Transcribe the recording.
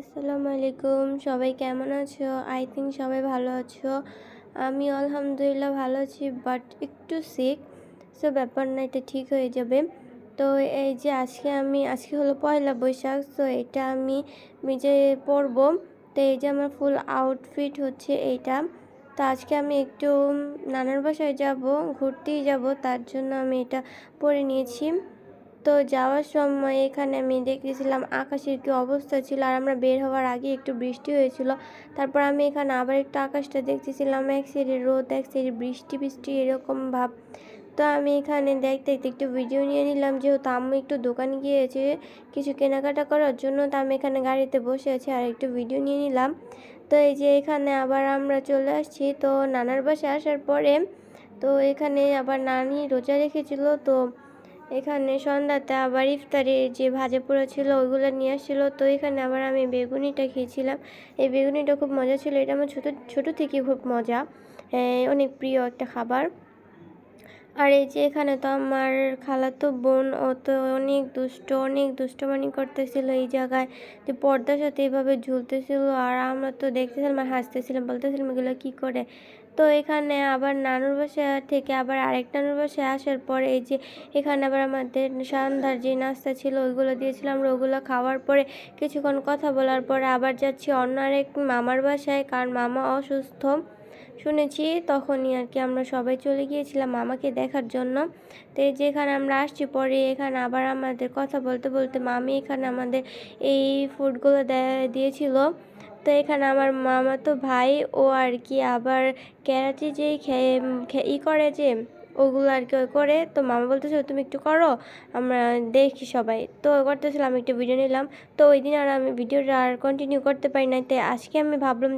আসসালামু আলাইকুম। সবাই কেমন আছো? আই থিঙ্ক সবাই ভালো আছো। আমি আলহামদুলিল্লাহ ভালো আছি বাট একটু সিক সো ব্যাপার না, এটা ঠিক হয়ে যাবে। তো এই যে আজকে আমি, আজকে হলো পয়লা বৈশাখ তো এটা আমি নিজে পরবো। তো এই যে আমার ফুল আউটফিট হচ্ছে এইটা তো আজকে আমি একটু নানার বাসায় যাব, ঘুরতেই যাব, তার জন্য আমি এটা পরে নিয়েছি। তো যাওয়ার সময় এখানে আমি দেখতেছিলাম আকাশের কি অবস্থা ছিল, আর আমরা বের হওয়ার আগে একটু বৃষ্টি হয়েছিল। তারপর আমি এখানে আবার একটু আকাশটা দেখতেছিলাম, এক সাইডে রোদ, এক সাইডে বৃষ্টি বৃষ্টি এরকম ভাব। তো আমি এখানে দেখতে দেখতে একটু ভিডিও নিয়ে নিলাম, যেহেতু আমি একটু দোকানে গিয়েছে কিছু কেনাকাটা করার জন্য, তো আমি এখানে গাড়িতে বসে আছি আর একটু ভিডিও নিয়ে নিলাম। তো এই যে এখানে আবার আমরা চলে আসছি, তো নানার বাসায় আসার পরে তো এখানে আবার নানি রোজা রেখেছিল, তো এখানে সন্ধ্যাতে আবার ইফতারে যে ভাজা পোড়া ছিল ওইগুলো নিয়ে আসছিল। তো এখানে আবার আমি বেগুনিটা খেয়েছিলাম। এই বেগুনিটা খুব মজা ছিল। এটা আমার ছোটো ছোটো থেকে খুব মজা। অনেক প্রিয় একটা খাবার। আর এই যে এখানে তো আমার খালাতো বোন, ও তো অনেক দুষ্ট, অনেক দুষ্টমানি করতেছিল এই জায়গায়। যে পর্দার সাথে এইভাবে ঝুলতেছিল আর আমরা তো দেখতেছিলাম আর হাসতেছিলাম, বলতেছিলাম এগুলো কী করে? তো এখানে আবার নানুর বাসা থেকে আবার আরেক নানুর বাসায় আসার পরে এই যে এখানে আবার আমাদের সন্ধ্যার যে নাস্তা ছিল ওইগুলো দিয়েছিলাম। ওগুলো খাওয়ার পরে কিছুক্ষণ কথা বলার পরে আবার যাচ্ছি অন্য আরেক মামার বাসায়, কারণ মামা অসুস্থ। শুনেছি তখনই আর কি আমরা সবাই চলে গিয়েছিলাম মামাকে দেখার জন্য। তো এই যে এখানে আমরা আসছি পরে এখানে আবার আমাদের কথা বলতে বলতে মামি এখানে আমাদের এই ফুডগুলো দিয়েছিল। তো এখানে আমার মামা তো ভাই ও আর কি আবার ক্যারাচি যেই ই করে যে ওগুলো আর কি ওই করে। তো মামা বলতেছিল, তুমি একটু করো, আমরা দেখি সবাই। তো করতেছিলাম একটু ভিডিও নিলাম। তো ওই দিন আর আমি ভিডিওটা আর কন্টিনিউ করতে পারি না তাই আজকে আমি ভাবলাম